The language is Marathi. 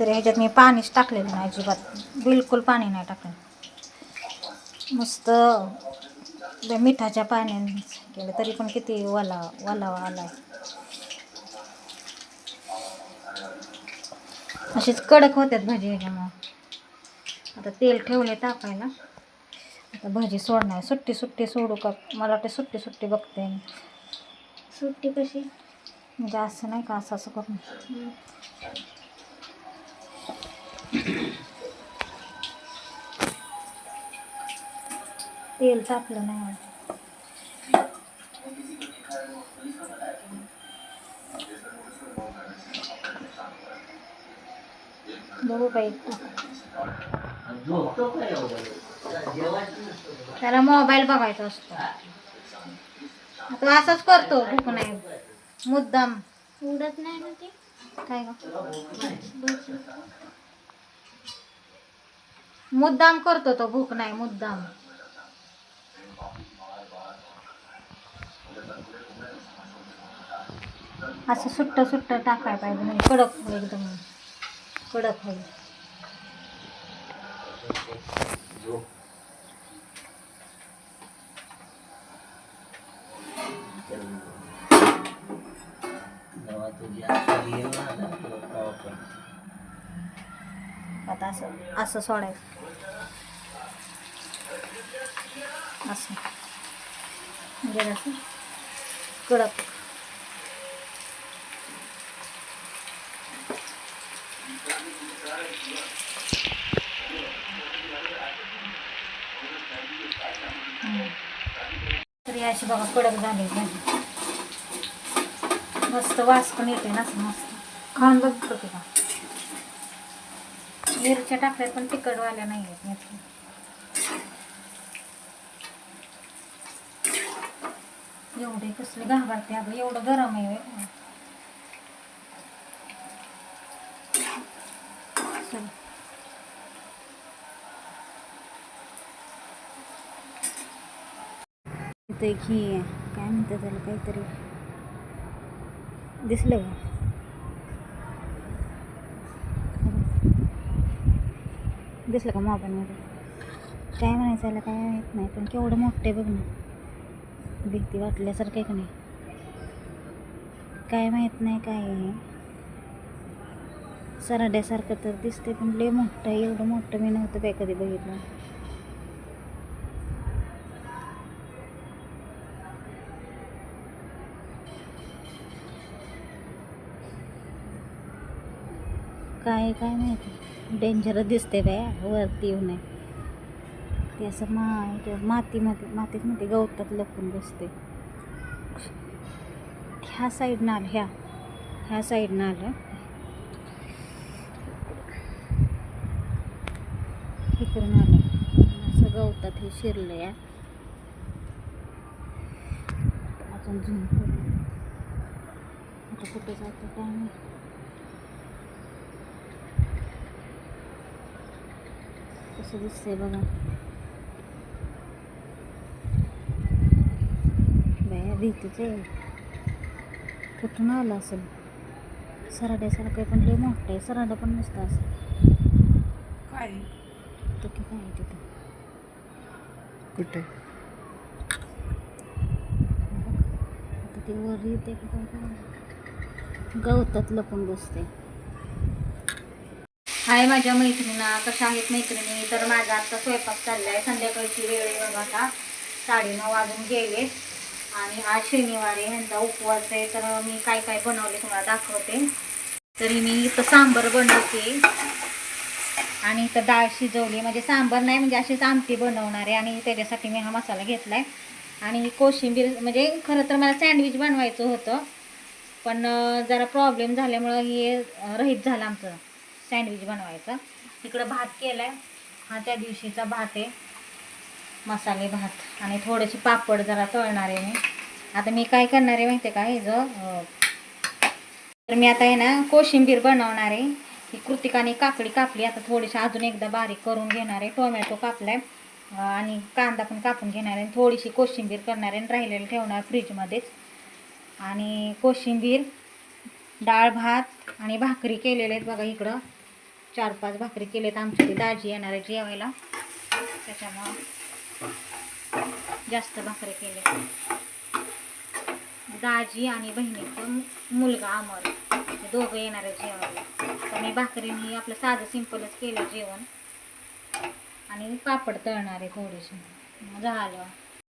तरी ह्याच्यात मी पाणीच टाकलेलं नाही अजिबात. बिलकुल पाणी नाही टाकलं. मस्त मिठाच्या पाण्याने केलं तरी पण किती वला वलावा आला अशीच कडक होत्यात भाजी ह्याच्यामुळं. आता तेल ठेवले तापायला. आता भाजी सोडणार. सुट्टी सुट्टी सोडू का? मला वाटते सुट्टी सुट्टी बघते. सुट्टी कशी? म्हणजे असं नाही का असं असं करून. तेल तापलं नाही वाटतं. बघू बाई त्याला मोबाईल बघायचा असतो. तो असंच करतो भूक नाही मुद्दाम. उडत नाही ना ते? काय. मुद्दाम करतो तो भूक नाही मुद्दाम. असं सुट्ट सुट्ट टाकायला पाहिजे म्हणजे कडक एकदम. कडक होईल. आता असं असं सोडायचं. असं. म्हणजे असं कडक. तरी अशी बघा कडक झाली भाजी मस्त वास पण येते ना असं मस्त. खाऊन बघतो का मिरच्या टाकल्यात पण तिखटवाल्या नाही आहेत मिरच्या. एवढे कसले घाबरते अगं एवढं गरम आहे. इथं एक आहे. काय म्हणतात त्याला काहीतरी? दिसलं का दिसलं का मोबाईलमध्ये काय म्हणायचं याला काय माहीत नाही पण केवढं मोठं आहे बघ ना. भीती वाटल्यासारखं आहे का नाही? काय माहीत नाही काय आहे. सराड्यासारखं तर दिसते पण लय मोठं आहे. एवढं मोठं मी नव्हतं काय कधी बघितलं. काय काय माहिती. डेंजरच दिसते बाया वरती येऊ नये ते असं मा ते मातीमध्ये मातीत गवतात लपून बसते. ह्या साईडनं आलं ह्या. ह्या साईडनं आलं. इकडून आलं. असं गवतात हे शिरलं या. अजून झूम आता कुठे जातं काय नाही कसं दिसतंय बघा. बाया भीतीच आहे. कुठून आलं असेल? सराड्यासारखं पण लय मोठं आहे. सराडा पण नसतं असं. काय? तो की काय तिथं? कुठे? आता ते वर येते गवतात लपून बसते. हाय माझ्या मैत्रिणा कशा आहेत मैत्रिणी तर माझा आता स्वयंपाक चालला आहे संध्याकाळची वेळ आहे बघा आता. साडेनऊ वाजून गेले. आणि आज शनिवार आहे ह्यांचा उपवास आहे. तर मी काय काय बनवले तुम्हाला दाखवते. तरी मी इथं सांबर बनवते. आणि इथं डाळ शिजवली. म्हणजे सांबर नाही म्हणजे अशीच आमटी बनवणार आहे. आणि त्याच्यासाठी मी हा मसाला घेतलाय. आणि कोशिंबीर म्हणजे खरं तर मला सँडविच बनवायचं होतं. पण जरा प्रॉब्लेम झाल्यामुळं हे रहित झालं आमचं. सँडविच बनवायचं. इकडं भात केला आहे हा त्या दिवशीचा भात आहे. मसाले भात. आणि थोडेसे पापड जरा तळणार आहे मी. आता मी काय करणार आहे माहिती आहे का? हे तर मी आता आहे ना कोशिंबीर बनवणार आहे. ही कृतिकाने काकडी कापली. आता थोडीशी अजून एकदा बारीक करून घेणार आहे. टोमॅटो कापलाय. आणि कांदा पण कापून घेणार आहे. थोडीशी कोशिंबीर करणार आहे. आणि राहिलेलं ठेवणार फ्रीजमध्येच. आणि कोशिंबीर डाळ भात आणि भाकरी केलेले आहेत बघा इकडं. चार पाच भाकरी केलेत आमच्या ती दाजी येणार आहे जेवायला. त्याच्यामुळं जास्त भाकरी केले दाजी आणि बहिणीचं मुलगा अमर दोघं येणार आहे जेवायला. तर मी भाकरीने आपलं साधं सिंपलच केलं जेवण. आणि पापड तळणार आहे थोडेसे. मग झालं.